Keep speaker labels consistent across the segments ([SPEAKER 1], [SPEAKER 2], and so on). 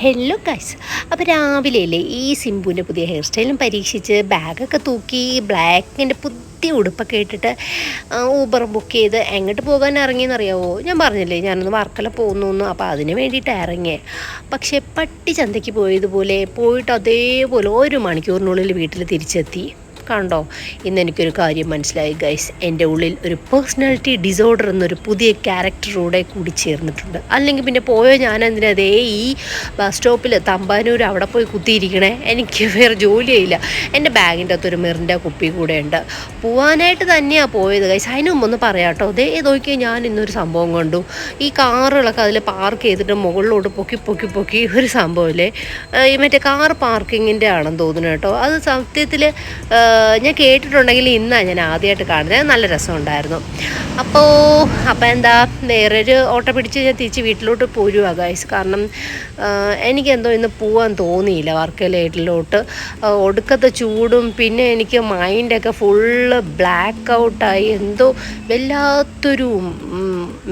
[SPEAKER 1] Hello guys അപ്പോൾ രാവിലെ അല്ലേ ഈ സിംബുവിന്റെ പുതിയ ഹെയർ സ്റ്റൈലും പരീക്ഷിച്ച് ബാഗൊക്കെ തൂക്കി ബ്ലാക്കിന്റെ പുതിയ ഉടുപ്പൊക്കെ ഇട്ടിട്ട് ഊബർ ബുക്ക് ചെയ്ത് എങ്ങോട്ട് പോകാൻ ഇറങ്ങിയെന്നറിയാവോ? ഞാൻ പറഞ്ഞില്ലേ ഞാനൊന്ന് വർക്കല പോകുന്നു അപ്പോൾ അതിന് വേണ്ടിയിട്ട് ഇറങ്ങിയേ. പക്ഷേ പട്ടി ചന്തയ്ക്ക് പോയതുപോലെ പോയിട്ട് അതേപോലെ ഒരു മണിക്കൂറിനുള്ളിൽ വീട്ടിൽ തിരിച്ചെത്തി. കണ്ടോ? ഇന്ന് എനിക്കൊരു കാര്യം മനസ്സിലായി ഗൈസ് എന്റെ ഉള്ളിൽ ഒരു പേഴ്സണാലിറ്റി ഡിസോർഡർ എന്നൊരു പുതിയ ക്യാരക്ടറൂടെ കൂടി ചേർന്നിട്ടുണ്ട്. അല്ലെങ്കിൽ പിന്നെ പോയോ ഞാൻ അതേ ഈ ബസ് സ്റ്റോപ്പിൽ തമ്പാനൂർ അവിടെ പോയി കുത്തിയിരിക്കണേ? എനിക്ക് വേറെ ജോലിയില്ല എന്റെ ബാഗിന്റെ അകത്തൊരു മെറിന്റെ കുപ്പി കൂടെ ഉണ്ട്. പോവാനായിട്ട് തന്നെയാണ് പോയത് ഗൈസ് അതിന് മുമ്പൊന്ന് പറയാം കേട്ടോ. അതേ നോക്കിയാൽ ഞാൻ ഇന്നൊരു സംഭവം കണ്ടു. ഈ കാറുകളൊക്കെ അതിൽ പാർക്ക് ചെയ്തിട്ട് മുകളിലോട്ട് പൊക്കി പൊക്കി പൊക്കി ഒരു സംഭവമില്ലേ മറ്റേ കാർ പാർക്കിങ്ങിന്റെ ആണെന്ന് തോന്നുന്നു കേട്ടോ. അത് സത്യത്തിൽ ഞാൻ കേട്ടിട്ടുണ്ടെങ്കിൽ ഇന്നാണ് ഞാൻ ആദ്യമായിട്ട് കാണുന്നത്. നല്ല രസമുണ്ടായിരുന്നു. അപ്പോൾ അപ്പോൾ എന്താ വേറൊരു ഓട്ടോ പിടിച്ച് ഞാൻ തിരിച്ച് വീട്ടിലോട്ട് പോരുവാ ഗൈസ് കാരണം എനിക്കെന്തോ ഇന്ന് പോകാൻ തോന്നിയില്ല വർക്കലേറ്റിലോട്ട് ഒടുക്കത്തെ ചൂടും പിന്നെ എനിക്ക് മൈൻഡൊക്കെ ഫുള്ള് ബ്ലാക്ക് ഔട്ടായി എന്തോ വല്ലാത്തൊരു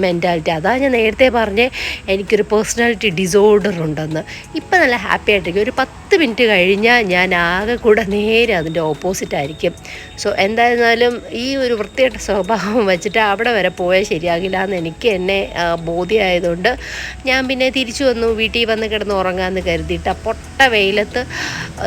[SPEAKER 1] മെന്റാലിറ്റി അതാ ഞാൻ നേരത്തെ പറഞ്ഞേ എനിക്കൊരു പേഴ്സണാലിറ്റി ഡിസോർഡർ ഉണ്ടെന്ന്. ഇപ്പം നല്ല ഹാപ്പി ആയിട്ടിരിക്കും ഒരു പത്ത് മിനിറ്റ് കഴിഞ്ഞാൽ ഞാൻ ആകെ കൂടെ നേരെ അതിന്റെ ഓപ്പോസിറ്റ് ആയിരിക്കും സോ എന്തായിരുന്നാലും ഈ ഒരു വൃത്തിയായിട്ട സ്വഭാവം വെച്ചിട്ട് അവിടെ വരെ പോയാൽ ശരിയാകില്ല എന്ന് എനിക്ക് എന്നെ ബോധ്യമായതുകൊണ്ട് ഞാൻ പിന്നെ തിരിച്ചു വന്നു. വീട്ടിൽ വന്ന് കിടന്ന് ഉറങ്ങാമെന്ന് കരുതിയിട്ട് പൊട്ട വെയിലത്ത്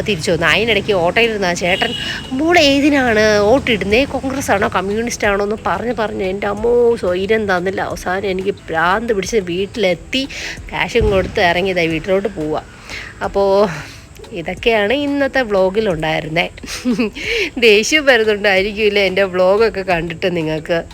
[SPEAKER 1] തിരിച്ചു വന്നു. അതിനിടയ്ക്ക് ഓട്ടോയിലിരുന്ന ചേട്ടൻ മോളെ ഏതിനാണ് വോട്ടിടുന്നേ കോൺഗ്രസ് ആണോ കമ്മ്യൂണിസ്റ്റ് ആണോ എന്ന് പറഞ്ഞ് പറഞ്ഞ് എന്റെ അമ്മോ സ്വൈരം തന്നില്ല. അവസാനം എനിക്ക് ഭ്രാന്ത് പിടിച്ച് വീട്ടിലെത്തി ക്യാഷും കൊടുത്ത് ഇറങ്ങിയതായി വീട്ടിലോട്ട് പോവാം. അപ്പോൾ ഇതൊക്കെയാണ് ഇന്നത്തെ വ്ളോഗിലുണ്ടായിരുന്നത് ദേഷ്യം വരുന്നുണ്ടായിരിക്കില്ല എന്റെ വ്ളോഗൊക്കെ കണ്ടിട്ട് നിങ്ങൾക്ക്.